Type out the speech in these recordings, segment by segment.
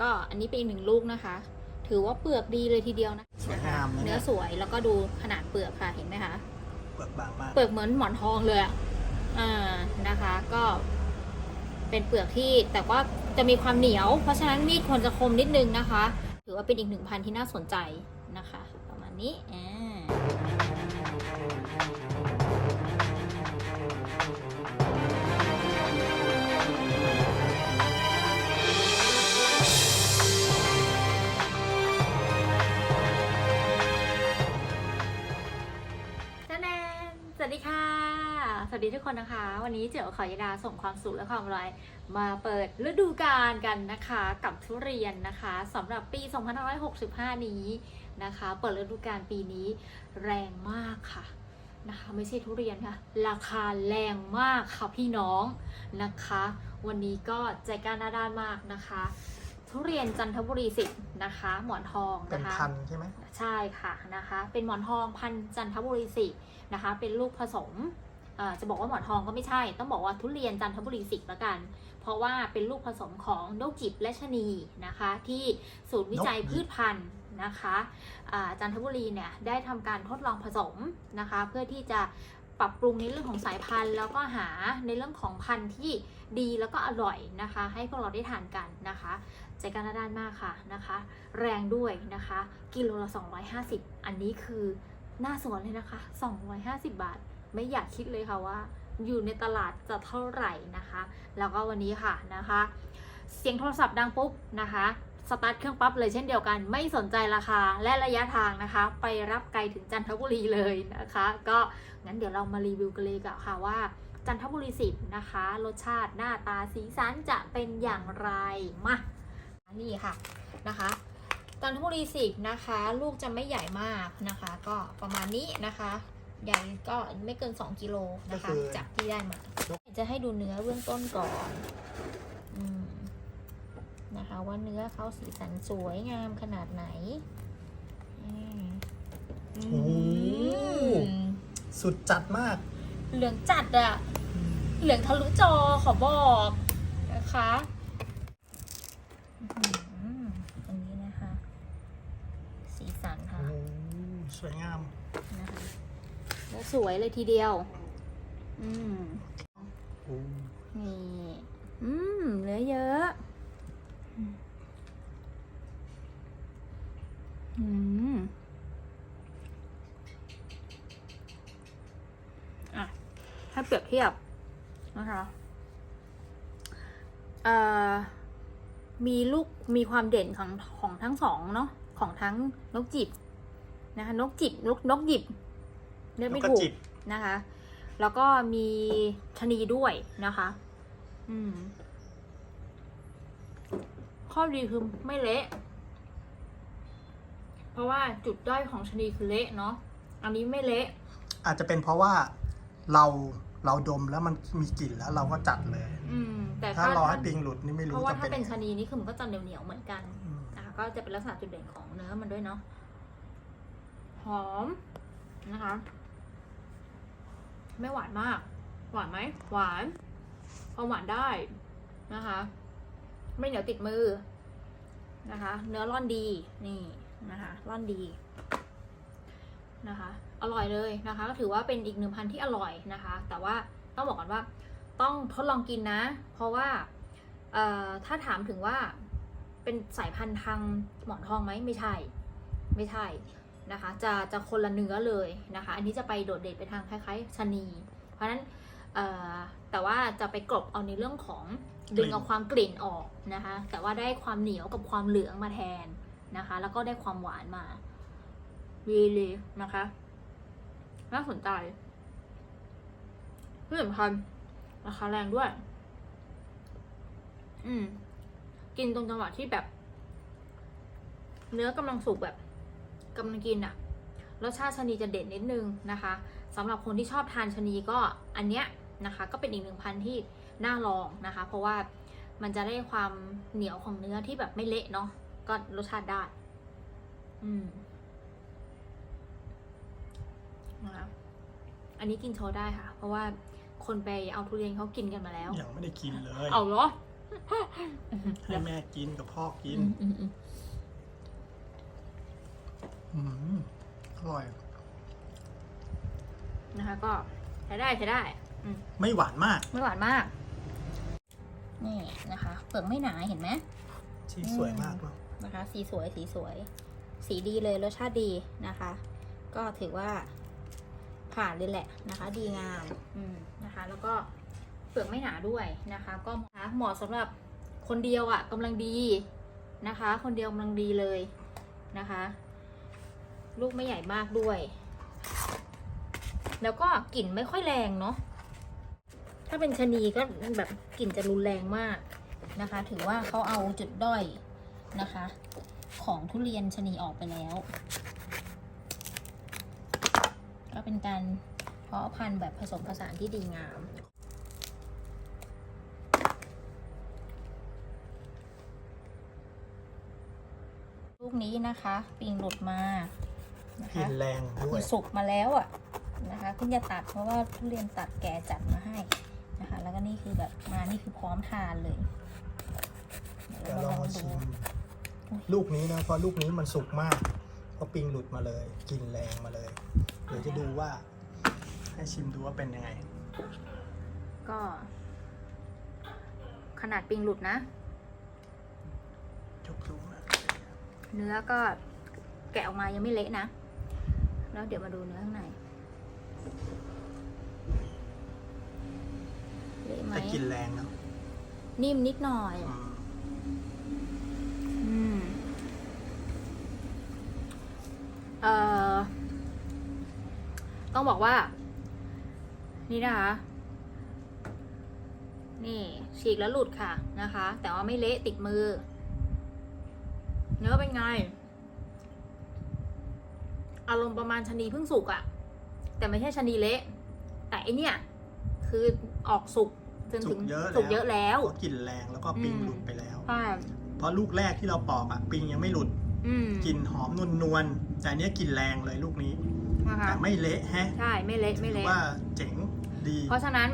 ก็อันนี้เป็นอีกหนึ่งลูกนะคะ ถือว่าเปลือกดีเลยทีเดียวนะสวยงามนะเนื้อสวยแล้วก็ดูขนาดเปลือกค่ะเห็นไหมคะเปลือกบางมากเปลือกเหมือนหมอนทองเลยอะอ่านะคะ ก็ เป็นเปลือกที่แต่ว่าจะมีความเหนียว เพราะฉะนั้นมีดควรจะคมนิดนึงนะคะ ถือว่าเป็นอีกหนึ่งพันธุ์ที่น่าสนใจนะคะ ประมาณนี้อ่า คนนะคะ วันนี้เจ๋อขอยดาส่งความสุขและความอร่อยมาเปิดฤดูกาลกันนะคะ กับทุเรียนนะคะสำหรับปี 2565 นี้นะคะ เปิดฤดูกาลปีนี้แรงมากค่ะนะคะ ไม่ใช่ทุเรียนค่ะ ราคาแรงมากค่ะพี่น้องนะคะ วันนี้ก็ใจกล้าหน้าด้านมากนะคะ ทุเรียนจันทบุรีสิบนะคะ หมอนทองเป็นนะคะพันธุ์ใช่ไหมใช่ค่ะนะคะ เป็นหมอนทองพันธุ์จันทบุรีสินะคะ เป็นลูกผสมเอ่อ จะบอกว่าหมอนทองก็ไม่ใช่ ต้องบอกว่าทุเรียนจันทบุรีสิละกัน เพราะว่าเป็นลูกผสมของนกจิบและชะนีนะคะ ที่ศูนย์วิจัยพืชพันธุ์นะคะจันทบุรีเนี่ยได้ทำการทดลองผสมนะคะ เพื่อที่จะปรับปรุงในเรื่องของสายพันธุ์ แล้วก็หาในเรื่องของพันธุ์ที่ดีแล้วก็อร่อยนะคะ ให้พวกเราได้ทานกันนะคะใจกลารด้านมากค่ะนะคะ แรงด้วยนะคะ กิโลละ 250 อันนี้คือหน้าสวนเลยนะคะ 250 บาท ไม่อยากคิดเลยค่ะว่า อยู่ในตลาดจะเท่าไหร่นะคะ แล้วก็วันนี้ค่ะนะคะ เสียงโทรศัพท์ดังปุ๊บนะคะสตาร์ทเครื่องปั๊บเลยเช่นเดียวกัน ไม่สนใจราคาและระยะทางนะคะ ไปรับไกลถึงจันทบุรีเลยนะคะ ก็งั้นเดี๋ยวเรามารีวิวกันเลยกันค่ะว่า จันทบุรีสิบนะคะ รสชาติหน้าตาสีสันจะเป็นอย่างไรมานี่ค่ะนะคะจันทบุรีสิบนะคะ ลูกจะไม่ใหญ่มากนะคะ ก็ประมาณนี้นะคะ ใหญ่ก็ไม่เกิน 2 กิโลนะคะก็คือจากที่ได้มา จะให้ดูเนื้อเบื้องต้นก่อนอืมนะคะว่าเนื้อเขาสีสันสวยงามขนาดไหนอืมโอ้โหอืมสุดจัดมาก เหลืองจัดอะเหลืองทะลุจอขอบอกนะคะอื้อหือตรงนี้นะคะ สีสัน โอ้ ค่ะ โหสวยงาม นะคะแล้ว สวยเลยทีเดียว อืมโอ้นี่อืมเหลือเยอะอืมอะให้เปรียบเทียบนะคะเอ่อมีลูกมีความเด่นของของทั้งสองเนาะของทั้งนกจิบนะคะนกจิบนกนกหยิบ เรียกแล้วไม่ก็ถูกจิบนะคะ แล้วก็มีชะนีด้วยนะคะ อืม ข้อดีคือไม่เละ เพราะว่าจุดด้อยของชะนีคือเละเนาะ อันนี้ไม่เละ อาจจะเป็นเพราะว่าเราเราดมแล้วมันมีกลิ่นแล้วเราก็จัดเลย อืม แต่ถ้าถ้ารอให้ถ้าปิงหลุดนี่ไม่เพรู้ราะว่าจะถ้าเป็นเป็นยังไงชะนีนี่คือมันก็จะเหนียวเหนียวๆเหมือนกันอืมนะคะก็จะเป็นลักษณะจุดเด่นของเนื้อมันด้วยเนาะ หอมนะคะ ไม่หวานมาก หวานไหม หวานพอหวานได้นะคะ ไม่เหนียวติดมือนะคะ เนื้อร่อนดีนี่นะคะร่อนดีนะคะ อร่อยเลยนะคะ ก็ถือว่าเป็นอีกหนึ่งพันที่อร่อยนะคะ แต่ว่าต้องบอกก่อนว่าต้องทดลองกินนะ เพราะว่าถ้าถามถึงว่าเป็นสายพันธุ์ทางหมอนทองไหมไม่ใช่ ไม่ใช่ นะคะ จะจะคนละเนื้อเลยนะคะ อันนี้จะไปโดดเด่นไปทางคล้ายๆชะนี เพราะฉะนั้นแต่ว่าจะไปกลบเอาในเรื่องของดึงเอาความกลิ่นออกนะคะ แต่ว่าได้ความเหนียวกับความเหลืองมาแทนนะคะ แล้วก็ได้ความหวานมาวีเลยนะคะน่าสนใจที่สำคัญราคาแรงด้วย อืม กินตรงจังหวะที่แบบ เนื้อกำลังสุกแบบ กำลังกินอะรสชาติชะนีจะเด่นนิดนึงนะคะสำหรับคนที่ชอบทานชะนีก็อันเนี้ยนะคะก็เป็นอีกหนึ่งพันธุ์ที่น่าลองนะคะ เพราะว่ามันจะได้ความเหนียวของเนื้อที่แบบไม่เละเนาะก็รสชาติได้อืมนะคะอันนี้กินโชว์ได้ค่ะ เพราะว่าคนไปเอาทุเรียนเขากินกันมาแล้ว ยังไม่ได้กินเลย เอาเหรอให้แม่กินกับพ่อกิน อืมอืมอืม อืมอร่อย นะคะก็ใช้ได้ใช้ได้อืมไม่หวานมาก ไม่หวานมาก นี่นะคะ เปลือกไม่หนาเห็นไหมชีสวยมากเนาะนะคะ สีสวยสีสวย สีดีเลยรสชาติดีนะคะ ก็ถือว่าผ่านเลยแหละนะคะ ดีงามอืมนะคะ แล้วก็เปลือกไม่หนาด้วยนะคะ ก็เหมาะสำหรับคนเดียวอะ่ะกำลังดีนะคะ คนเดียวกำลังดีเลยนะคะ ลูกไม่ใหญ่มากด้วย แล้วก็กลิ่นไม่ค่อยแรงเนาะถ้าเป็นชะนีก็แบบกลิ่นจะรุนแรงมากนะคะ ถือว่าเขาเอาจุดด้อยนะคะ ของทุเรียนชะนีออกไปแล้ว ก็เป็นการเพาะพันธุ์แบบผสมผสานที่ดีงามลูกนี้นะคะ ปิงหลุดมา นะกลิคะนแรงด้วคืยอสุกมาแล้วอะนะคะเพิ่งจะตัดเพราะว่าทุเรียนตัดแก่จัดมาให้นะคะ แล้วก็นี่คือแบบมานี่คือพร้อมทานเลยเดี๋ยวลองมาชิม ลูกนี้นะเพราะลูกนี้มันสุกมากเพราะปิงหลุดมาเลยกลินแรงมาเลย เดี๋ยวจะดูว่า ให้ชิมดูว่าเป็นยังไง ก็ ขนาดปิงหลุดนะจุกดูนะเนื้อก็แกะออกมายังไม่เละนะ แล้วเดี๋ยวมาดูเนื้อข้างในเละไหมแต่กลินแรงเนาะนิ่มนิดหน่อย อืมอืม เอ่อ ต้องบอกว่า นี่นะคะ นี่ฉีกแล้วหลุดค่ะนะคะ แต่ว่าไม่เละติดมือ เนื้อเป็นไง อารมณ์ประมาณชะนีเพิ่งสุกอะแต่ไม่ใช่ชะนีเละ แต่อันเนี้ยคือออกสุกจนสุถึกงเยอะสุกเยอะแล้แล้ววเพราะกลินแรงแล้วก็ปิงอืม หลุดไปแล้ว ใช่เพราะลูกแรกที่เราปอกอะปิงยังไม่หลุดอืมกลิ่นหอมนวลนวลๆแต่อันเนี้ยกลิ่นแรงเลยลูกนี้ นะคะแต่ไม่เละแฮะใช่ไม่เละไม่ถือเละ ว่าเจ๋งดีเพราะฉะนั้น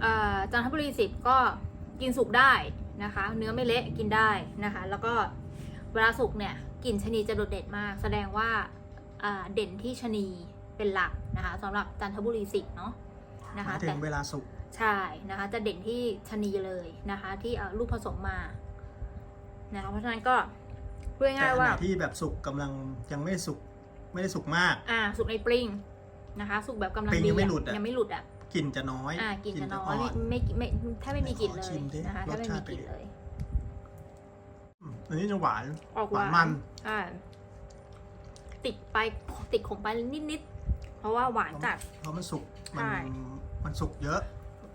เอ่อจันทบุรีสิบก็กินสุกได้นะคะ เนื้อไม่เละกินได้นะคะ แล้วก็เวลาสุกเนี่ยกลิ่นชะนีจะโดดเด่นมาก แสดงว่าอ่า เด่นที่ชะนีเป็นหลักนะคะสำหรับจันทบุรีสิบเนาะนะหคะมายถึแต่งเวลาสุกใช่นะคะจะเด่นที่ชะนีเลยนะคะ ที่เอาลูกผสมมานะคะเพราะฉะนั้นก็พูดแต่ง่ายขๆว่าณะที่แบบสุกกำลังยังไม่สุกไม่ได้สุกมาก อ่า สุกในปริงนะคะ สุกแบบกำลังปริงดียังไม่หลุดอะยังไม่หลุดอะกลิ่นจะน้อยอ่ากลิ่นจะน้อยอ่ไม่อนไม่ไม่แทบไม่มีกลิ่นเลขอชิยมดินะคะแทบไม่รสชามีติกลิ่นเป็นไงเลยอืมอันนี้จะหวานออกหหวานวานมันใช่ ติดไปติดขมไปนิดนิดๆเพราะว่าหวานจัดเพราะมันสุกมัใช่นมันสุกเยอะ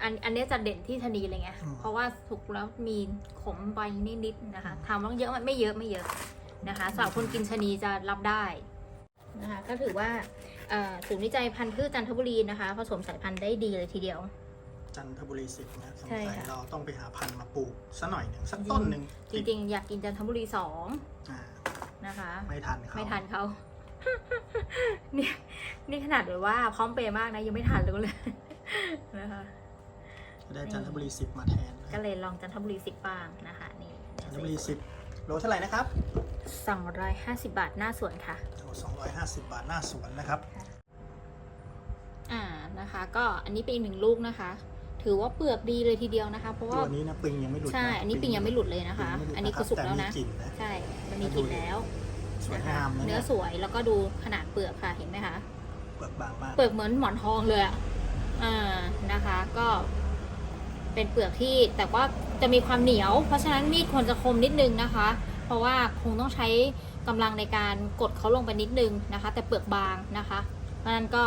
อันอันเนี้ยจะเด่นที่ชะนีเลยไงอืมเพราะว่าสุกแล้วมีขมไปนิดนิดๆนะคะทำว่าเยอะไหมไม่เยอะไม่เยอะนะคะสำหรับคนกินชะนีจะรับได้นะคะก็ถือว่าเอ่อศูนย์วิจัยพันธุ์พืชจันทบุรีนะคะผสมสายพันธุ์ได้ดีเลยทีเดียว จันทบุรีสิบนะสงใช่สัยค่ะเราต้องไปหาพันธุ์มาปลูกสักหน่อยหนึ่งสักต้นหนึ่งจริงๆ อยากกินจันทบุรีสองอ่านะคะ ไม่ทันเขาไม่ทันเขา นี่นี่ขนาดแบบว่าพร้อมเปย์มากนะ ยังไม่ทันเลยเลยนะคะจะได้จันทบุรีสิบมาแทนนะก็เลยลองจันทบุรีสิบบ้างนะคะ นี่จันทบุรีสิบโลเท่าไหร่นะครับสองร้อยห้าสิบบาทหน้าสวนค่ะโอ้สองร้อยห้าสิบบาทหน้าสวนนะครับ อ่านะคะ ก็อันนี้เป็นอีกหนึ่งลูกนะคะ ถือว่าเปลือกดีเลยทีเดียวนะคะ เพราะว่าตัวนี้นะปิงยังไม่หลุดะใช่ อันนี้ปิงยังไม่หลุดเลยนะคะปิงยังไม่หลุดอันนี้คือสุกแล้วนะแต่มีกลิ่นนะ ใช่ มันมีกลิ่นแล้ว สวยนะคะงามนะเนื้เนี่อยสวยแล้วก็ดูขนาดเปลือกค่ะเห็นไหมคะเปลือกบางมากเปลือกเหมือนหมอนทองเลยอะอ่านะคะ ก็ เป็นเปลือกที่แต่ว่าจะมีความเหนียว เพราะฉะนั้นมีดควรจะคมนิดนึงนะคะ เพราะว่าคงต้องใช้กำลังในการกดเขาลงไปนิดนึงนะคะ แต่เปลือกบางนะคะเพราะฉะนั้นก็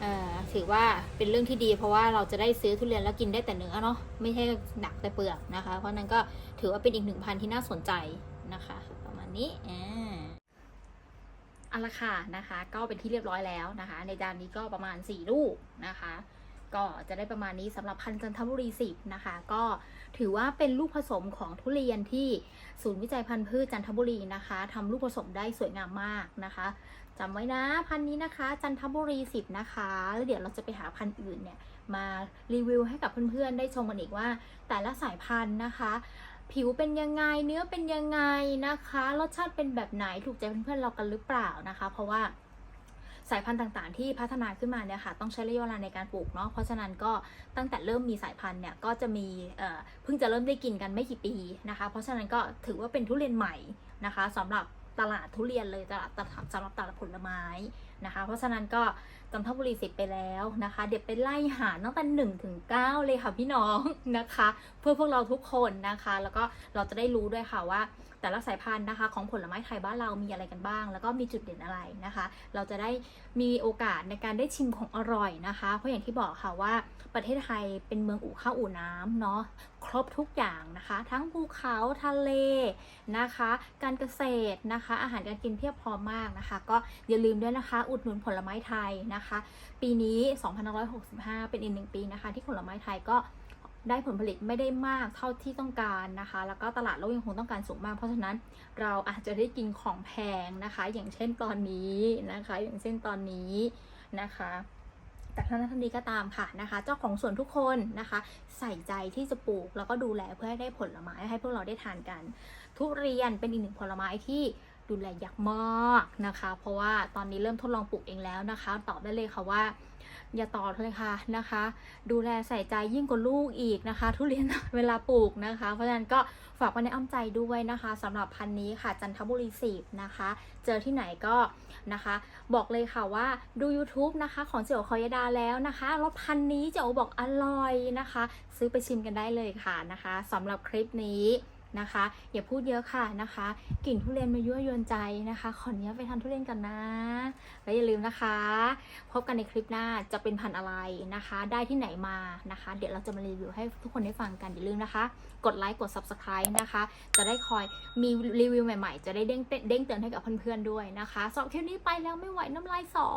เอ่อถือว่าเป็นเรื่องที่ดี เพราะว่าเราจะได้ซื้อทุเรียนแล้วกินได้แต่เนื้อเนาะไม่ใช่หนักแต่เปลือกนะคะ เพราะฉะนั้นก็ถือว่าเป็นอีกหนึ่งพันธุ์ที่น่าสนใจนะคะประมาณ นี้อ่าเอาละค่ะนะคะ ก็เป็นที่เรียบร้อยแล้วนะคะ ในจานนี้ก็ประมาณ 4 ลูกนะคะ ก็จะได้ประมาณนี้สำหรับพันธุ์จันทบุรีสิบนะคะ ก็ถือว่าเป็นลูกผสมของทุเรียนที่ศูนย์วิจัยพันธุ์พืชจันทบุรีนะคะทำลูกผสมได้สวยงามมากนะคะจำไว้นะพันธุ์นี้นะคะ จันทบุรีสิบนะคะแล้วเดี๋ยวเราจะไปหาพันธุ์อื่นเนี่ยมารีวิวให้กับเพื่อนๆได้ชมกันอีกว่า แต่ละสายพันธุ์นะคะ ผิวเป็นยังไงเนื้อเป็นยังไงนะคะรสชาติเป็นแบบไหนถูกใจเพื่อนๆเรากันหรือเปล่านะคะ เพราะว่าสายพันธุ์ต่างๆ ที่พัฒนาขึ้นมาเนี่ยค่ะต้องใช้ระยะเวลาในการปลูกเนาะเพราะฉะนั้นก็ตั้งแต่เริ่มมีสายพันธุ์เนี่ยก็จะมีเพิ่งจะเริ่มได้กินกันไม่กี่ปีนะคะ เพราะฉะนั้นก็ถือว่าเป็นทุเรียนใหม่นะคะสำหรับ ตลาดทุเรียนเลยตลาดตลาดสำหรับตลาดผลไม้นะคะ เพราะฉะนั้นก็จันทบุรีสิบไปแล้วนะคะ เดี๋ยวไปไล่หาตั้งแต่หนึ่งถึงเก้าเลยค่ะพี่น้องนะคะ เพื่อพวกเราทุกคนนะคะ แล้วก็เราจะได้รู้ด้วยค่ะว่า แต่ละสายพันธุ์นะคะ ของผลไม้ไทยบ้านเรามีอะไรกันบ้าง แล้วก็มีจุดเด่นอะไรนะคะ เราจะได้มีโอกาสในการได้ชิมของอร่อยนะคะ เพราะอย่างที่บอกค่ะว่าประเทศไทยเป็นเมืองอู่ข้าวอู่น้ำเนาะครบทุกอย่างนะคะ ทั้งภูเขาทะเลนะคะ การเกษตรนะคะ อาหารการกินเพียบพร้อมมากนะคะ ก็อย่าลืมด้วยนะคะ อุดหนุนผลไม้ไทยนะคะ ปีนี้ 2565 เป็นอีกหนึ่งปีนะคะ ที่ผลไม้ไทยก็ ได้ผลผลิตไม่ได้มากเท่าที่ต้องการนะคะ แล้วก็ตลาดโลกยังคงต้องการสูงมาก เพราะฉะนั้นเราอาจจะได้กินของแพงนะคะ อย่างเช่นตอนนี้นะคะ อย่างเช่นตอนนี้นะคะแต่ทั้งนั้นทั้งนี้ก็ตามค่ะนะคะ เจ้าของสวนทุกคนนะคะ ใส่ใจที่จะปลูกแล้วก็ดูแลเพื่อให้ได้ผลไม้ให้พวกเราได้ทานกัน ทุเรียนเป็นอีกหนึ่งผลไม้ที่ดูแลยากมากนะคะ เพราะว่าตอนนี้เริ่มทดลองปลูกเองแล้วนะคะ ตอบได้เลยค่ะว่า อย่าต่อเลยค่ะนะคะ ดูแลใส่ใจยิ่งกว่าลูกอีกนะคะ ทุเรียนเวลาปลูกนะคะ เพราะฉะนั้นก็ฝากไว้ในอ้อมใจด้วยนะคะสำหรับพันธุ์นี้ค่ะจันทบุรีสิบนะคะ เจอที่ไหนก็นะคะ บอกเลยค่ะว่าดู YouTube นะคะ ของเจียวคอยดาแล้วนะคะรสพันธุ์นี้เจียวบอกอร่อยนะคะ ซื้อไปชิมกันได้เลยค่ะนะคะสำหรับคลิปนี้ นะคะ อย่าพูดเยอะค่ะนะคะกลิ่นทุเรียนมายั่วยวนใจนะคะขออนุญาตไปทานทุเรียนกันนะ แล้วอย่าลืมนะคะ พบกันในคลิปหน้าจะเป็นพันอะไรนะคะ ได้ที่ไหนมานะคะ เดี๋ยวเราจะมารีวิวให้ทุกคนได้ฟังกันอย่าลืมนะคะ กดไลค์กด subscribe นะคะ จะได้คอยมีรีวิวใหม่ๆ จะได้เด้งเด้งเตือนให้กับเพื่อนๆด้วยนะคะสำหรับคลิปนี้ไปแล้วไม่ไหวน้ำลายสอ